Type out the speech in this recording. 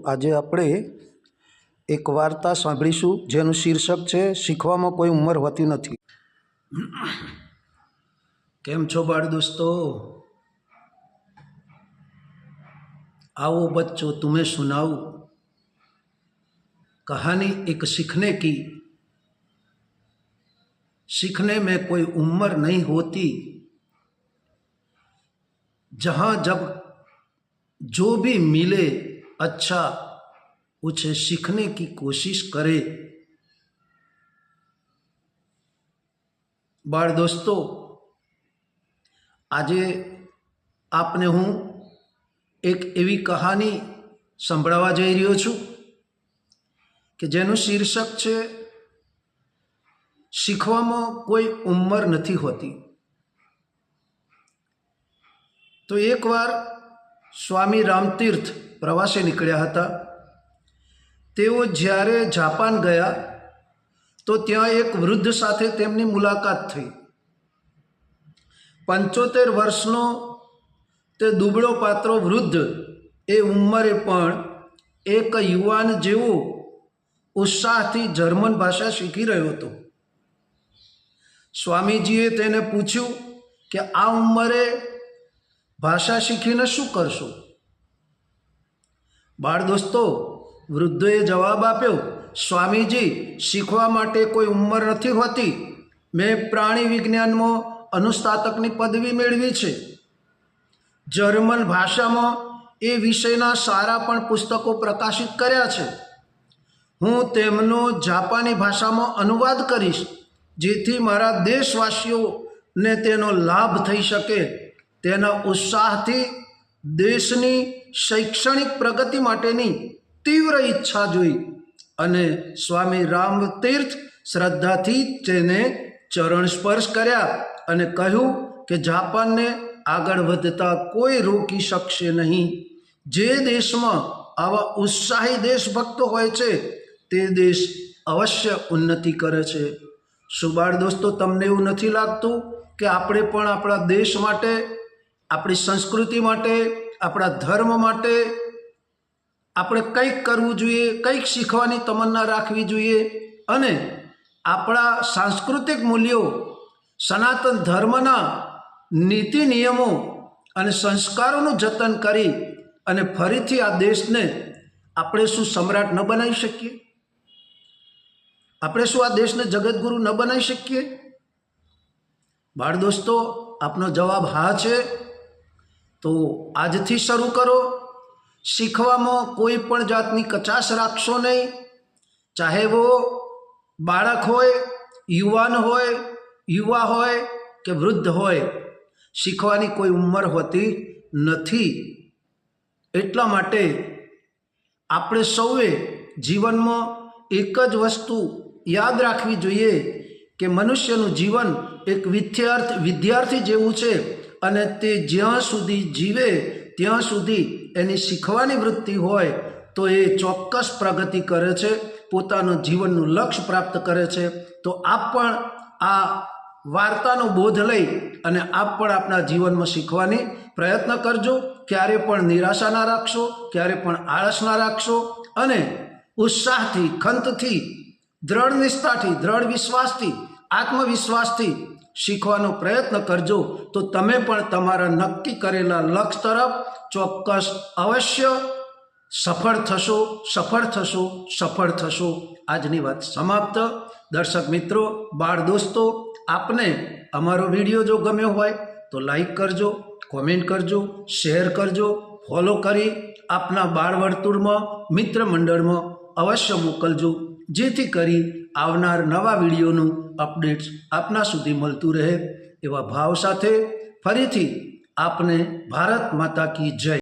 આજે આપણે એક વાર્તા સાંભળીશું જેનું શીર્ષક છે શીખવામાં કોઈ ઉંમર હોતી નથી કેમ છો બાળ દોસ્તો आओ बच्चों तुम्हें सुनाऊं कहानी एक सीखने की सीखने में कोई उम्र नहीं होती जहाँ जब जो भी मिले अच्छा उसे सीखने की कोशिश करे બાળ દોસ્તો આજે આપને હું એક એવી કહાની સંભળાવવા જઈ રહ્યો છું કે જેનું શીર્ષક છે શીખવામાં કોઈ ઉંમર નથી હોતી તો એકવાર સ્વામી રામતીર્થ પ્રવાસે નીકળ્યા હતા. તેઓ જ્યારે જાપાન ગયા, તો ત્યાં એક વૃદ્ધ સાથે તેમની મુલાકાત થઈ. પંચોતેર વર્ષનો તે દુબળો પાત્રો વૃદ્ધ, એ ઉંમરે પણ એક યુવાન જેવો ઉત્સાહથી જર્મન ભાષા શીખી રહ્યો હતો. સ્વામીજીએ તેને પૂછ્યું કે, આ ઉંમરે ભાષા શીખીને શું કરશો? બાળ દોસ્તો, વૃદ્ધોએ જવાબ આપ્યો, સ્વામીજી, શીખવા માટે કોઈ ઉંમર નથી હોતી. મેં પ્રાણી વિજ્ઞાનમાં અનુસ્નાતકની પદવી મેળવી છે. જર્મન ભાષામાં એ વિષયના સારા પણ પુસ્તકો પ્રકાશિત કર્યા છે. હું તેમનો જાપાની ભાષામાં અનુવાદ કરીશ, જેથી મારા દેશવાસીઓને તેનો લાભ થઈ શકે. તેના ઉત્સાહથી દેશની શૈક્ષણિક પ્રગતિ માટેની તીવ્ર ઈચ્છા જોઈ અને સ્વામી રામ તીર્થ શ્રદ્ધાથી તેને ચરણ સ્પર્શ કર્યા અને કહ્યું કે જાપાનને આગળ વધતા કોઈ રોકી શકશે નહીં. જે દેશમાં આવા ઉત્સાહી દેશભક્તો હોય છે, તે દેશ અવશ્ય ઉન્નતિ કરે છે. સુબાળ દોસ્તો, તમને એવું નથી લાગતું કે આપણે પણ આપણા દેશ માટે આપણી સંસ્કૃતિ માટે, આપણા ધર્મ માટે આપણે કંઈક કરવું જોઈએ, કંઈક શીખવાની તમન્ના રાખવી જોઈએ અને આપણા સાંસ્કૃતિક મૂલ્યો, સનાતન ધર્મના નીતિ નિયમો અને સંસ્કારોનું જતન કરી અને ફરીથી આ દેશને આપણે શું સમ્રાટ ન બનાવી શકીએ? આપણે શું આ દેશને જગતગુરુ ન બનાવી શકીએ? બાળ દોસ્તો, આપનો જવાબ હા છે. તો આજથી શરૂ કરો. શીખવામાં કોઈ પણ જાતની કચાશ રાખશો નહીં. ચાહે વો બાળક હોય, યુવાન હોય, યુવા હોય કે વૃદ્ધ હોય, શીખવાની કોઈ ઉંમર હોતી નથી. એટલા માટે આપણે સૌએ જીવનમાં એક જ વસ્તુ યાદ રાખવી જોઈએ કે મનુષ્યનું જીવન એક વિદ્યાર્થી વિદ્યાર્થી જેવું છે. અને તે જ્યાં સુધી જીવે, ત્યાં સુધી એની શીખવાની વૃત્તિ હોય, તો એ ચોક્કસ પ્રગતિ કરે છે, પોતાનું જીવનનું લક્ષ્ય પ્રાપ્ત કરે છે. તો આપ પણ આ વાર્તાનો બોધ લઈ અને આપ પણ આપણા જીવનમાં શીખવાની પ્રયત્ન કરજો. ક્યારે પણ નિરાશા ના રાખશો, ક્યારે પણ આળસ ના રાખશો અને ઉત્સાહથી, ખંતથી, દ્રઢ નિષ્ઠાથી, દ્રઢ વિશ્વાસથી, આત્મવિશ્વાસથી શીખવાનો પ્રયત્ન કરજો તો તમે પણ તમારા નક્કી કરેલા લક્ષ્ય તરફ ચોક્કસ અવશ્ય સફળ થશો સફળ થશો સફળ થશો. આજની વાત સમાપ્ત. દર્શક મિત્રો, બાળ દોસ્તો, આપને અમારો વીડિયો જો ગમ્યો હોય તો લાઈક કરજો, કોમેન્ટ કરજો, શેર કરજો, ફોલો કરી આપના બાળ વર્તુળમાં, મિત્ર મંડળમાં અવશ્ય મોકલજો. જેથી કરી આવનાર નવા વિડીયોનું અપડેટ્સ આપના સુધી મળતું રહે એવા ભાવ સાથે ફરીથી આપને ભારત માતા કી જય.